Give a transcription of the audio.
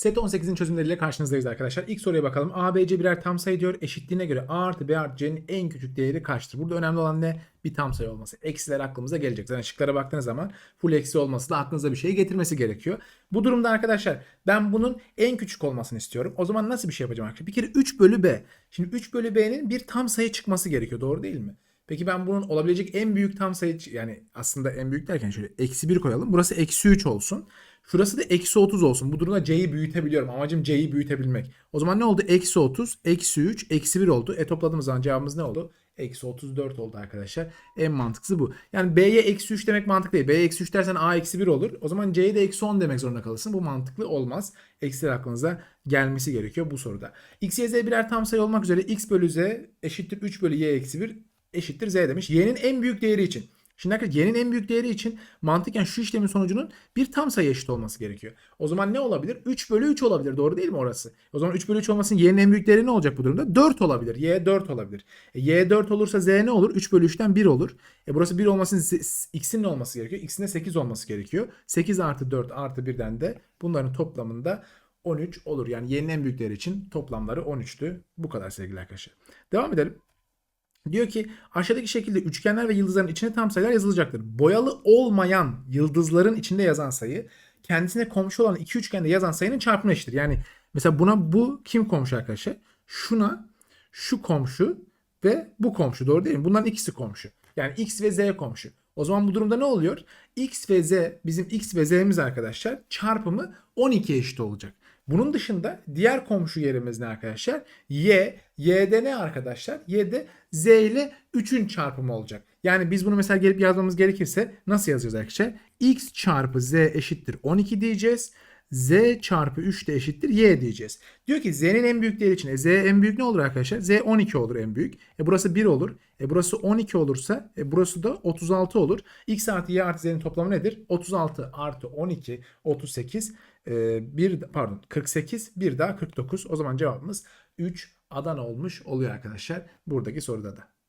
Set 18'in çözümleriyle karşınızdayız arkadaşlar. İlk soruya bakalım. A, B, C birer tam sayı diyor. Eşitliğine göre A artı B artı C'nin en küçük değeri kaçtır? Burada önemli olan ne? Bir tam sayı olması. Eksiler aklımıza gelecek. Zaten şıklara baktığınız zaman full eksi olması da aklınıza bir şey getirmesi gerekiyor. Bu durumda arkadaşlar ben bunun en küçük olmasını istiyorum. O zaman nasıl bir şey yapacağım arkadaşlar? Bir kere 3 bölü B. Şimdi 3 bölü B'nin bir tam sayı çıkması gerekiyor. Doğru değil mi? Peki ben bunun olabilecek en büyük tam sayı yani aslında en büyük derken şöyle eksi 1 koyalım. Burası eksi 3 olsun. Şurası da eksi 30 olsun. Bu durumda c'yi büyütebiliyorum. Amacım c'yi büyütebilmek. O zaman ne oldu? Eksi 30, eksi 3, eksi 1 oldu. E topladığımız zaman cevabımız ne oldu? Eksi 34 oldu arkadaşlar. En mantıklısı bu. Yani b'ye eksi 3 demek mantıklı değil. b'ye eksi 3 dersen a eksi 1 olur. O zaman c'ye de eksi 10 demek zorunda kalırsın. Bu mantıklı olmaz. Eksiler aklınıza gelmesi gerekiyor bu soruda. x, y, z birer tam sayı olmak üzere x bölü z eşittir 3 bölü y eksi 1 eşittir z demiş. Y'nin en büyük değeri için. Şimdi arkadaşlar y'nin en büyük değeri için mantıken şu işlemin sonucunun bir tam sayı eşit olması gerekiyor. O zaman ne olabilir? 3 bölü 3 olabilir. Doğru değil mi orası? O zaman 3 bölü 3 olmasının y'nin en büyük değeri ne olacak bu durumda? 4 olabilir. y 4 olabilir. E, y 4 olursa z ne olur? 3 bölü 3'ten 1 olur. E, burası 1 olmasının x'in ne olması gerekiyor? x'in de 8 olması gerekiyor. 8 artı 4 artı 1'den de bunların toplamında 13 olur. Yani y'nin en büyük değeri için toplamları 13'tü. Bu kadar sevgili arkadaşlar. Devam edelim. Diyor ki aşağıdaki şekilde üçgenler ve yıldızların içine tam sayılar yazılacaktır. Boyalı olmayan yıldızların içinde yazan sayı kendisine komşu olan iki üçgende yazan sayının çarpımına eşittir. Yani mesela buna bu kim komşu arkadaşlar? Şuna şu komşu ve bu komşu doğru değil mi? Bunların ikisi komşu. Yani x ve z komşu. O zaman bu durumda ne oluyor? x ve z bizim x ve z'miz arkadaşlar çarpımı 12 eşit olacak. Bunun dışında diğer komşu yerimiz ne arkadaşlar? Y. Y'de ne arkadaşlar? Y'de Z ile 3'ün çarpımı olacak. Yani biz bunu mesela gelip yazmamız gerekirse nasıl yazıyoruz arkadaşlar? X çarpı Z eşittir 12 diyeceğiz. Z çarpı 3 de eşittir Y diyeceğiz. Diyor ki Z'nin en büyük değeri için. E, Z en büyük ne olur arkadaşlar? Z 12 olur en büyük. E burası 1 olur. E burası 12 olursa e burası da 36 olur. X artı Y artı Z'nin toplamı nedir? 36 artı 12 38 e, 1 pardon 48 bir daha 49. O zaman cevabımız 3 Adana olmuş oluyor arkadaşlar buradaki soruda da.